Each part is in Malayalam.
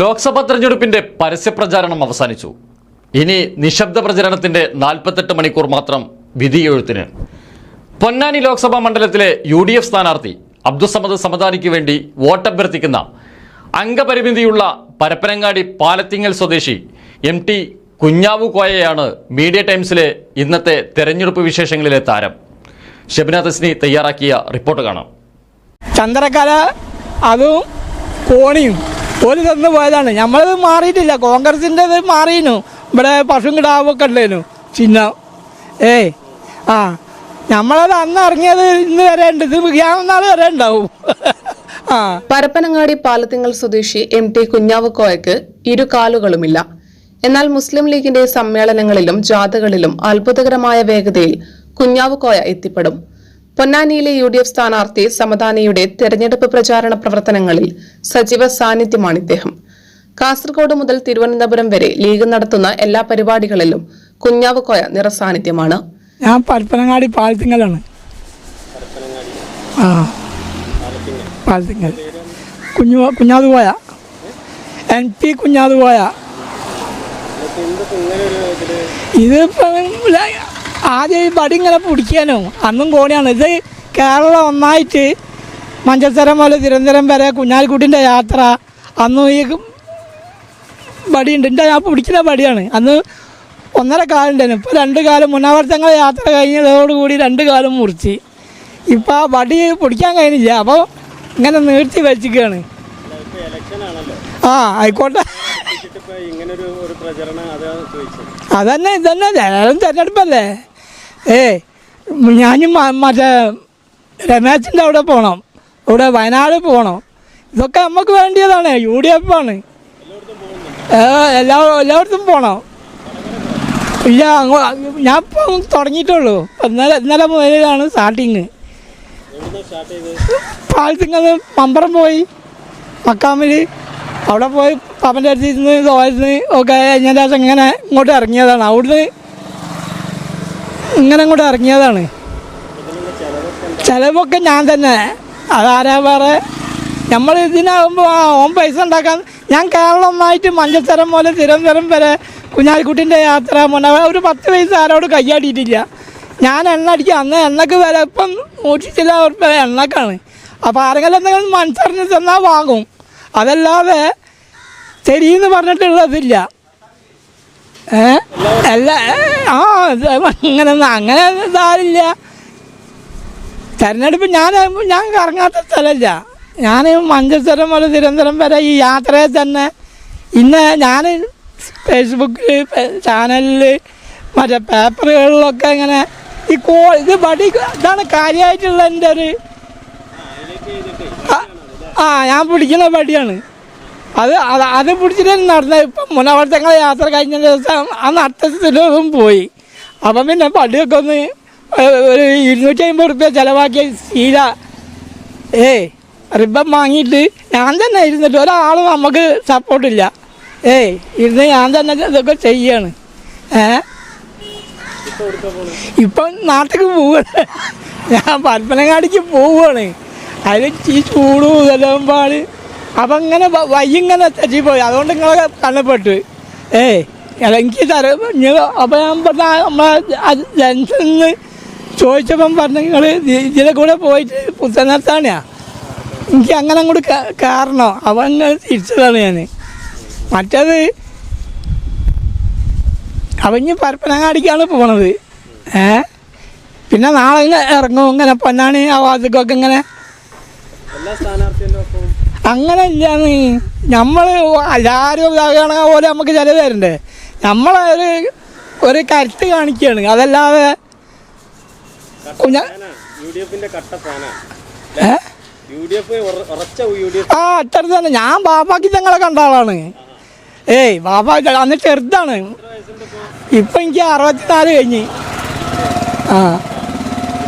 ലോക്സഭാ തെരഞ്ഞെടുപ്പിന്റെ പരസ്യപ്രചാരണം അവസാനിച്ചു. ഇനി നിശബ്ദ പ്രചരണത്തിന്റെ നാൽപ്പത്തെട്ട് മണിക്കൂർ മാത്രം വിധിയെഴുത്തിന് പൊന്നാനി ലോക്സഭാ മണ്ഡലത്തിലെ യു ഡി എഫ് സ്ഥാനാർത്ഥി അബ്ദുസമദ് സമദാനിക്ക് വേണ്ടി വോട്ടഭ്യർത്ഥിക്കുന്ന അംഗപരിമിതിയുള്ള പരപ്പനങ്ങാടി പാലത്തിങ്ങൽ സ്വദേശി എം ടി കുഞ്ഞാവു കോയയാണ് മീഡിയ ടൈംസിലെ ഇന്നത്തെ തെരഞ്ഞെടുപ്പ് വിശേഷങ്ങളിലെ താരം. ഷെബിന തസ്നി തയ്യാറാക്കിയ റിപ്പോർട്ട് കാണാം. ചന്ദ്രക്കല അതും കോണിയും. ഒരു തന്നു പോയതാണ്. നമ്മളത് മാറിയിട്ടില്ല. കോൺഗ്രസിന്റെ ഇത് ഇവിടെ പശുവും കിടാവൊക്കെ ഉണ്ടേനു ചിഹ്നം ഏയ്. ആ. നമ്മളത് അന്ന് ഇറങ്ങിയത് ഇന്ന് വരെ ഉണ്ട്. ഇത് നാൾ വരെ ഉണ്ടാവും. ആ. പരപ്പനങ്ങാടി പാലത്തിങ്ങൽ സ്വദേശി എം ടി കുഞ്ഞാവക്കോയക്ക് ഇരു കാലുകളുമില്ല. എന്നാൽ മുസ്ലിം ലീഗിന്റെ സമ്മേളനങ്ങളിലും ജാഥകളിലും അത്ഭുതകരമായ വേഗതയിൽ കുഞ്ഞാവുക്കോയ എത്തിപ്പെടും. പൊന്നാനിയിലെ യു ഡി എഫ് സ്ഥാനാർത്ഥി സമദാനിയുടെ തെരഞ്ഞെടുപ്പ് പ്രചാരണ പ്രവർത്തനങ്ങളിൽ സജീവ സാന്നിധ്യമാണ് ഇദ്ദേഹം. കാസർഗോഡ് മുതൽ തിരുവനന്തപുരം വരെ ലീഗ് നടത്തുന്ന എല്ലാ പരിപാടികളിലും കുഞ്ഞാവ് കോയ നിറസാന്നിധ്യമാണ്. ഞാൻ പരപ്പനങ്ങാടി പാലത്തിങ്ങലാണ്. ആ. കുഞ്ഞു കുഞ്ഞാത് പോയ എൻ പി കുഞ്ഞാത് പോയ ഇതിപ്പം ആദ്യം ഈ പടി ഇങ്ങനെ പിടിക്കാനോ. അന്നും കോണിയാണ്. ഇത് കേരളം ഒന്നായിട്ട് മഞ്ചത്തരം മുതൽ തിരുവനന്തപുരം വരെ കുഞ്ഞാലിക്കുട്ടിന്റെ യാത്ര. അന്നും ഈ പടിയുണ്ട് എന്റെ ഞാൻ പിടിക്കുന്ന പടിയാണ് അന്ന് ഒന്നര കാലുണ്ടായിരുന്നു ഇപ്പോൾ രണ്ട് കാലം മുന്നാവർത്തങ്ങൾ യാത്ര കഴിഞ്ഞതോടുകൂടി രണ്ട് കാലം മുറിച്ച്. ഇപ്പോൾ ആ വടി പിടിക്കാൻ കഴിഞ്ഞില്ല. അപ്പോൾ ഇങ്ങനെ നീർത്തി വെച്ചിരിക്കുകയാണ് ആ ആയിക്കോട്ടെ. അതന്നെ ഇതന്നെ. തിരഞ്ഞെടുപ്പല്ലേ? ഏ ഞാനും മറ്റേ രമേശിന്റെ അവിടെ പോകണം ഇവിടെ വയനാട് പോകണം ഇതൊക്കെ നമുക്ക് വേണ്ടിയതാണ് യു ഡി എഫ് ആണ് എല്ലാ എല്ലായിടത്തും പോകണം ഇല്ല ഞാൻ ഇപ്പം തുടങ്ങിയിട്ടുള്ളൂ. ഇന്നലെ ഇന്നലെ മുതലാണ് സ്റ്റാർട്ടിങ്. പാലത്തിങ്ങന്ന് മമ്പറം പോയി മക്കാമിൽ അവിടെ പോയി പാപ്പന്റെ അടുത്ത് ഇരുന്ന് തോരുന്ന് ഒക്കെ കഴിഞ്ഞ ഇങ്ങനെ ഇങ്ങോട്ട് ഇറങ്ങിയതാണ്. അവിടുന്ന് ഇങ്ങനെ അങ്ങോട്ട് ഇറങ്ങിയതാണ്. ചിലവൊക്കെ ഞാൻ തന്നെ. അതാരാ വേറെ? നമ്മൾ ഇതിനാകുമ്പോൾ ആ ഓം പൈസ ഉണ്ടാക്കാൻ ഞാൻ കേരളം ഒന്നായിട്ട് മഞ്ചത്തരം പോലെ തിരുവനന്തപുരം വരെ കുഞ്ഞാലിക്കുട്ടിന്റെ യാത്ര മുന്നേ ഒരു പത്ത് പൈസ ആരോട് കൈയാടിയിട്ടില്ല ഞാൻ എണ്ണ അടിക്കുക അന്ന് എണ്ണക്ക് വില ഇപ്പം നൂറ്റി ചില എണ്ണക്കാണ്. അപ്പോൾ ആരെങ്കിലും എന്തെങ്കിലും മനസ്സറിഞ്ഞ് തന്നാൽ വാങ്ങും. അതല്ലാതെ ശരിയെന്ന് പറഞ്ഞിട്ടുള്ളതില്ല. അല്ല ആ അങ്ങനെ അങ്ങനെ സാരില്ല. തെരഞ്ഞെടുപ്പ് ഞാൻ ഞാൻ കറങ്ങാത്ത സ്ഥലമില്ല ഞാൻ മഞ്ചേശ്വരം മുതൽ തിരുവനന്തപുരം വരെ ഈ യാത്രയിൽ തന്നെ ഇന്ന് ഞാൻ ഫേസ്ബുക്കിൽ ചാനലിൽ മറ്റേ പേപ്പറുകളിലൊക്കെ ഇങ്ങനെ ഈ കോ ഇത് പടി ഇതാണ് കാര്യമായിട്ടുള്ള എന്റെ ഒരു ആ ഞാൻ പിടിക്കുന്ന പടിയാണ്. അത് അത് അത് പിടിച്ചിട്ട് നടന്ന ഇപ്പം മുന്നവർത്തങ്ങളെ യാത്ര കഴിഞ്ഞ ദിവസം ആ നടത്തത്തിലും പോയി. അപ്പം പിന്നെ പടിയൊക്കെ ഒന്ന് ഏ- ഒരു ഇരുന്നൂറ്റി അമ്പത് റുപ്യ ചിലവാക്കിയ ശീല ഏയ് റിബൺ വാങ്ങിയിട്ട് ഞാൻ തന്നെ ഇരുന്നിട്ട് ഒരാളും നമുക്ക് സപ്പോർട്ടില്ല ഏയ് ഇരുന്ന് ഞാൻ തന്നെ ഇതൊക്കെ ചെയ്യാണ്. ഏ? ഇപ്പം നാട്ടിലേക്ക് പോവുകയാണ് ഞാൻ പരപ്പനങ്ങാടിക്ക് പോവുകയാണ് അതിൽ ഈ ചൂട് ഇതെല്ലാം പാട്. അപ്പം ഇങ്ങനെ വൈകിങ്ങനെ തെറ്റിപ്പോയി അതുകൊണ്ട് നിങ്ങളെ കണ്ണപ്പെട്ടു ഏ എനിക്ക് തര അപ്പം ഞാൻ പറഞ്ഞ നമ്മളെ ജൻസിൽ നിന്ന് ചോദിച്ചപ്പം പറഞ്ഞു നിങ്ങൾ ഇതിലെ കൂടെ പോയിട്ട് പുത്തനത്താണിയാ എനിക്ക് അങ്ങനെ അങ്ങോട്ട് കാരണം അവൻ തിരിച്ചതാണ് ഞാൻ മറ്റേത് അവഞ്ഞ് പരപ്പനങ്ങാടിക്കാണ് പോണത്. ഏ? പിന്നെ നാളെ ഇങ്ങനെ ഇറങ്ങും. ഇങ്ങനെ പൊന്നാണി ആ വാതിക്കൊക്കെ ഇങ്ങനെ. എല്ലാ അങ്ങനെ ഇല്ലാന്ന് നമ്മൾ എല്ലാവരും ഇതാകണ പോലെ നമുക്ക് ചിലവ് തരണ്ടേ നമ്മളെ ഒരു ഒരു കരുത്ത് കാണിക്കുകയാണ് അതല്ലാതെ ആ അത്ര തന്നെ. ഞാൻ ബാബാക്ക് ഞങ്ങളെ കണ്ട ആളാണ്. ഏയ് ബാബ അന്ന് ചെറുതാണ്. ഇപ്പം? എനിക്ക് അറുപത്തിനാല് കഴിഞ്ഞ്. ആ.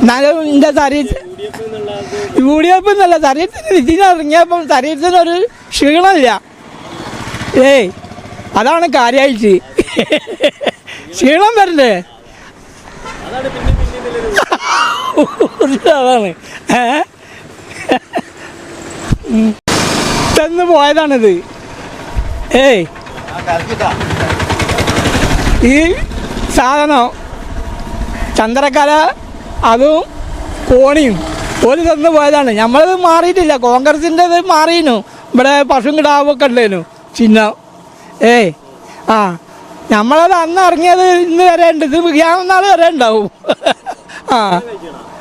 എന്നാലും എന്റെ ശരീരത്തിൽ യു ഡി എഫ് എന്നല്ല ശരീരത്തിന് ഇതിന് ഇറങ്ങിയപ്പം ശരീരത്തിനൊരു ക്ഷീണമില്ല. ഏയ് അതാണ് കാര്യമായിട്ട് ക്ഷീണം വരണ്ടേ? അതാണ് ചെന്ന് പോയതാണിത്. ഏയ്. ഈ സാധനം ചന്ദ്രക്കല അതും കോണിയും. ഒരു തന്നു പോയതാണ്. നമ്മളത് മാറിയിട്ടില്ല. കോൺഗ്രസിന്റെ ഇത് മാറിയിരുന്നു ഇവിടെ പശുവും കിടാവൊക്കെ ഉണ്ടേനു. ചിഹ്നം. ഏ ആ. നമ്മളത് അന്ന് ഇറങ്ങിയത് ഇന്ന് വരെ ഉണ്ട്. ഇത് നാൾ വരെ ഉണ്ടാവും. ആ.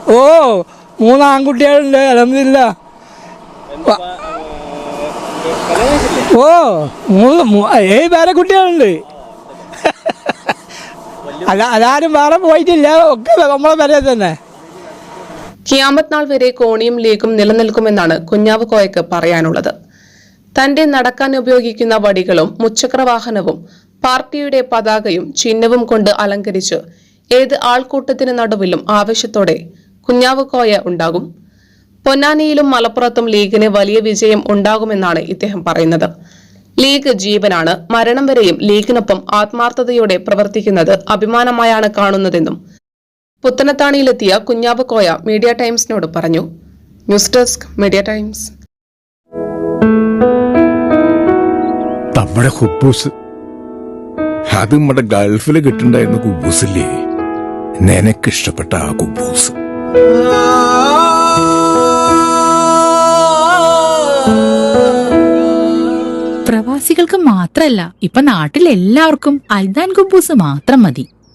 ഓ. മൂന്ന് ആൺകുട്ടികളുണ്ട്. അലഹമില്ല ഓ. മൂന്ന് ഏഴ് പേരെ കുട്ടികളുണ്ട്. അല്ല അതാരും വേറെ പോയിട്ടില്ല. ഒക്കെ നമ്മളെ പേരെ തന്നെ. കിയാമത്ത് നാൾ വരെ കോണിയും ലീഗും നിലനിൽക്കുമെന്നാണ് കുഞ്ഞാവ് കോയക്ക് പറയാനുള്ളത്. തന്റെ നടക്കാൻ ഉപയോഗിക്കുന്ന വടികളും മുച്ചക്രവാഹനവും പാർട്ടിയുടെ പതാകയും ചിഹ്നവും കൊണ്ട് അലങ്കരിച്ച് ഏത് ആൾക്കൂട്ടത്തിന് നടുവിലും ആവേശത്തോടെ കുഞ്ഞാവ് കോയ ഉണ്ടാകും. പൊന്നാനിയിലും മലപ്പുറത്തും ലീഗിന് വലിയ വിജയം ഉണ്ടാകുമെന്നാണ് ഇദ്ദേഹം പറയുന്നത്. ലീഗ് ജീവനാണ്. മരണം വരെയും ലീഗിനൊപ്പം ആത്മാർത്ഥതയോടെ പ്രവർത്തിക്കുന്നത് അഭിമാനമായാണ് കാണുന്നതെന്നും പുത്തനത്താണിയിലെത്തിയ കുഞ്ഞാവ് കോയ മീഡിയ ടൈംസിനോട് പറഞ്ഞു. News desk Media Times. നമ്മുടെ ഹുബൂസ്. അത് നമ്മുടെ ഗൾഫിൽ കിട്ടുണ്ടായിരുന്ന കുബൂസില്ലേ? നിനക്കിഷ്ടപ്പെട്ട ആ കുബൂസ്. പ്രവാസികൾക്ക് മാത്രല്ല ഇപ്പൊ നാട്ടിൽ എല്ലാവർക്കും അൽദാൻ കുബൂസ് മാത്രം മതി.